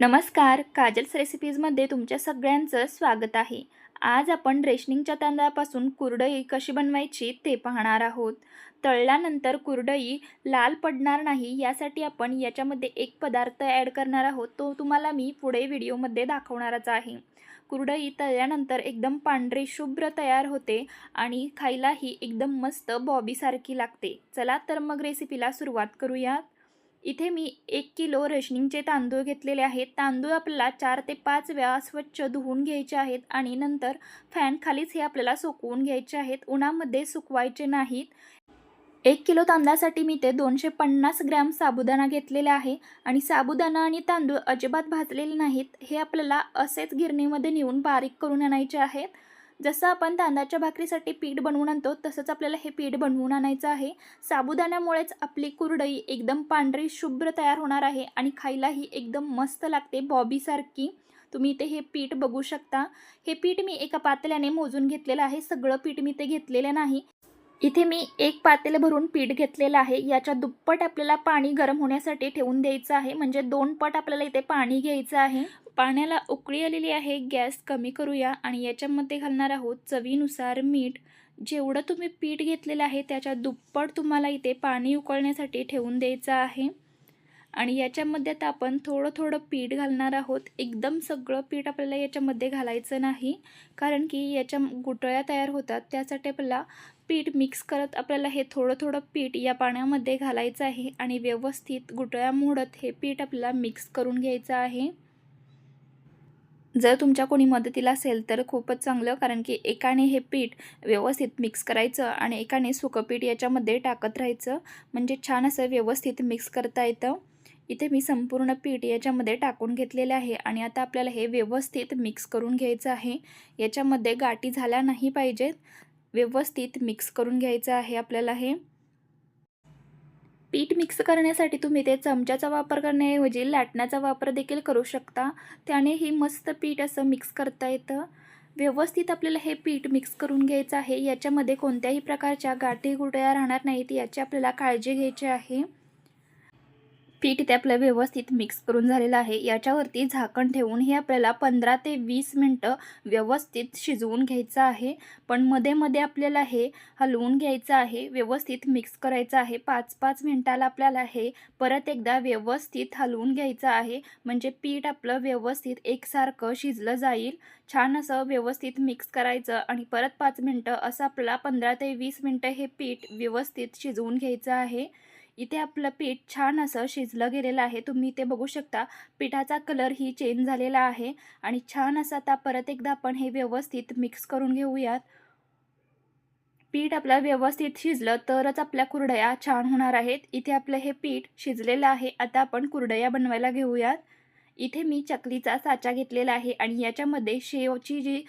नमस्कार काजल्स रेसिपीजमध्ये तुमच्या सगळ्यांचं स्वागत आहे. आज आपण रेशनिंगच्या तांदळापासून कुरडई कशी बनवायची ते पाहणार आहोत. तळल्यानंतर कुरडई लाल पडणार नाही यासाठी आपण याच्यामध्ये एक पदार्थ ॲड करणार आहोत. तो तुम्हाला मी पुढे व्हिडिओमध्ये दाखवणारच आहे. कुरडई तळल्यानंतर एकदम पांढरी शुभ्र तयार होते आणि खायलाही एकदम मस्त बॉबीसारखी लागते. चला तर मग रेसिपीला सुरुवात करूयात. इथे मी एक किलो रेशनिंगचे तांदूळ घेतलेले आहेत. तांदूळ आपल्याला चार ते पाच वेळा स्वच्छ धुवून घ्यायचे आहेत आणि नंतर फॅन खालीच हे आपल्याला सुकवून घ्यायचे आहेत. उन्हामध्ये सुकवायचे नाहीत. एक किलो तांदळासाठी मी ते दोनशे पन्नास ग्रॅम साबुदाणा घेतलेला आहे आणि साबुदाणा आणि तांदूळ अजिबात भाजलेले नाहीत. हे आपल्याला असेच गिरणीमध्ये नेऊन बारीक करून आणायचे आहेत. जसं आपण तांदळाच्या भाकरीसाठी पीठ बनवून आणतो तसंच आपल्याला हे पीठ बनवून आणायचं आहे. साबुदाण्यामुळेच आपली कुरडई एकदम पांढरी शुभ्र तयार होणार आहे आणि खायलाही एकदम मस्त लागते बॉबीसारखी तुम्ही इथे हे पीठ बघू शकता. हे पीठ मी एका पातेल्याने मोजून घेतलेलं आहे. सगळं पीठ मी ते घेतलेलं नाही. इथे मी एक पातेलं भरून पीठ घेतलेलं आहे. याच्या दुप्पट आपल्याला पाणी गरम होण्यासाठी ठेवून द्यायचं आहे. म्हणजे दोन पट आपल्याला इथे पाणी घ्यायचं आहे. पाण्याला उकळी आलेली आहे गॅस कमी करूया आणि याच्यामध्ये घालणार आहोत चवीनुसार मीठ. जेवढं तुम्ही पीठ घेतलेलं आहे त्याच्या दुप्पट तुम्हाला इथे पाणी उकळण्यासाठी ठेवून द्यायचं आहे. आणि याच्यामध्ये आता आपण थोडं थोडं पीठ घालणार आहोत. एकदम सगळं पीठ आपल्याला याच्यामध्ये घालायचं नाही कारण की याच्या गुटळ्या तयार होतात. त्यासाठी आपल्याला पीठ मिक्स करत आपल्याला हे थोडं थोडं पीठ या पाण्यामध्ये घालायचं आहे आणि व्यवस्थित गुटळ्या मोडत हे पीठ आपल्याला मिक्स करून घ्यायचं आहे. जर तुमच्या कोणी मदतीला असेल तर खूपच चांगलं. कारण की एकाने हे पीठ व्यवस्थित मिक्स करायचं आणि एकाने सुकं पीठ याच्यामध्ये टाकत राहायचं. म्हणजे छान असं व्यवस्थित मिक्स करता येतं. इथे मी संपूर्ण पीठ याच्यामध्ये टाकून घेतलेलं आहे आणि आता आपल्याला हे व्यवस्थित मिक्स करून घ्यायचं आहे. याच्यामध्ये गाठी झाल्या नाही पाहिजेत. व्यवस्थित मिक्स करून घ्यायचं आहे आपल्याला हे. पीठ मिक्स करण्यासाठी तुम्ही ते चमच्याचा वापर करण्याऐवजी म्हणजे लाटण्याचा वापर देखील करू शकता. त्यानेही मस्त पीठ असं मिक्स करता येतं. व्यवस्थित आपल्याला हे पीठ मिक्स करून घ्यायचं आहे. याच्यामध्ये कोणत्याही प्रकारच्या गाठी गुटया राहणार नाहीत. याची आपल्याला काळजी घ्यायची आहे. पीठ ते आपलं व्यवस्थित मिक्स करून झालेलं आहे. याच्यावरती झाकण ठेवून हे आपल्याला पंधरा ते वीस मिनटं व्यवस्थित शिजवून घ्यायचं आहे. पण मध्ये मध्ये आपल्याला हे हलवून घ्यायचं आहे. व्यवस्थित मिक्स करायचं आहे. पाच पाच मिनटाला आपल्याला हे परत एकदा व्यवस्थित हलवून घ्यायचं आहे. म्हणजे पीठ आपलं व्यवस्थित एकसारखं शिजलं जाईल. छान असं व्यवस्थित मिक्स करायचं आणि परत पाच मिनटं असं आपल्याला पंधरा ते वीस मिनटं हे पीठ व्यवस्थित शिजवून घ्यायचं आहे. इथे आपलं पीठ छान असं शिजलं गेलेलं आहे. तुम्ही इथे बघू शकता पिठाचा कलर ही चेंज झालेला आहे आणि छान असं आता परत एकदा आपण हे व्यवस्थित मिक्स करून घेऊयात. पीठ आपलं व्यवस्थित शिजलं तरच आपल्या कुरडया छान होणार आहेत. इथे आपलं हे पीठ शिजलेलं आहे. आता आपण कुरडया बनवायला घेऊयात. इथे मी चकलीचा साचा घेतलेला आहे आणि याच्यामध्ये शेवची जी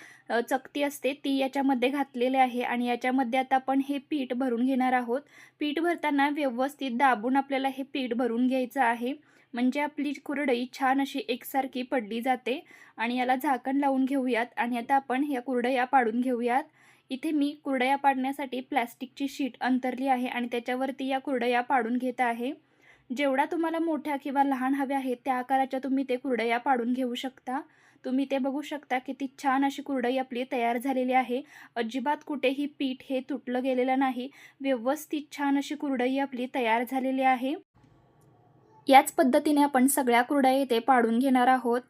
चकती असते ती याच्यामध्ये घातलेली आहे आणि याच्यामध्ये आता आपण हे पीठ भरून घेणार आहोत. पीठ भरताना व्यवस्थित दाबून आपल्याला हे पीठ भरून घ्यायचं आहे. म्हणजे आपली कुरडई छान अशी एकसारखी पडली जाते. आणि याला झाकण लावून घेऊयात आणि आता आपण ह्या कुरडया पाडून घेऊयात. इथे मी कुरडया पाडण्यासाठी प्लॅस्टिकची शीट अंतरली आहे आणि त्याच्यावरती या कुरडया पाडून घेत आहे. जेवढा तुम्हाला मोठ्या किंवा लहान हव्या आहेत त्या आकाराच्या तुम्ही ते कुरडया पाडून घेऊ शकता. तुम्ही ते बघू शकता किती छान अशी कुरडई आपली तयार झालेली आहे. अजिबात कुठेही पीठ हे तुटलं गेलेलं नाही. व्यवस्थित छान अशी कुरडई आपली तयार झालेली आहे. याच पद्धतीने आपण सगळ्या कुरडया इथे पाडून घेणार आहोत.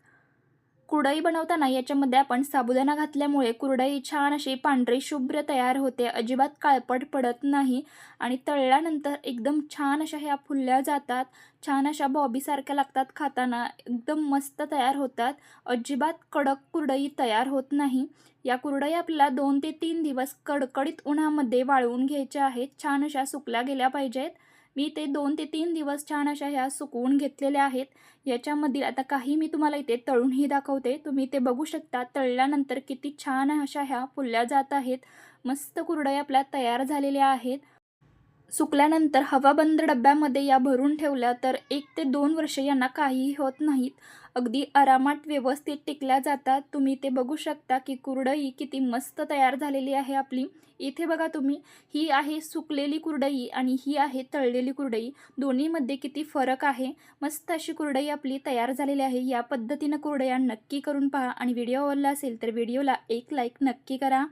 कुरडई बनवताना याच्यामध्ये आपण साबुदाणा घातल्यामुळे कुरडई छान अशी पांढरी शुभ्र तयार होते अजिबात काळपट पडत नाही आणि तळल्यानंतर एकदम छान अशा ह्या फुलल्या जातात छान अशा बॉबीसारख्या लागतात खाताना एकदम मस्त तयार होतात अजिबात कडक कुरडई तयार होत नाही. या कुरडई आपल्याला दोन ते तीन दिवस कडकडीत उन्हामध्ये वाळवून घ्यायच्या आहेत छान अशा सुकल्या गेल्या पाहिजेत. मी ते दोन ते तीन दिवस छान अशा ह्या सुकवून घेतलेल्या आहेत. याच्यामधील आता काही मी तुम्हाला इथे तळूनही दाखवते. तुम्ही ते बघू शकता. तळल्यानंतर किती छान अशा ह्या फुलल्या जात आहेत. मस्त कुरडया आपल्या तयार झालेल्या आहेत. सुकल्यानंतर हवाबंद डब्यामध्ये या भरून ठेवल्या तर एक ते दोन वर्ष यांना काहीही होत नाहीत. अगदी आरामात व्यवस्थित टिकल्या जातात. तुम्ही ते बघू शकता की कुरडई किती मस्त तयार झालेली आहे आपली. इथे बघा तुम्ही ही आहे सुकलेली कुरडई आणि ही आहे तळलेली कुरडई. दोन्हीमध्ये किती फरक आहे. मस्त अशी कुरडई आपली तयार झालेली आहे. या पद्धतीनं कुरडया नक्की करून पहा आणि व्हिडिओ आवडला असेल तर व्हिडिओला एक लाईक नक्की करा.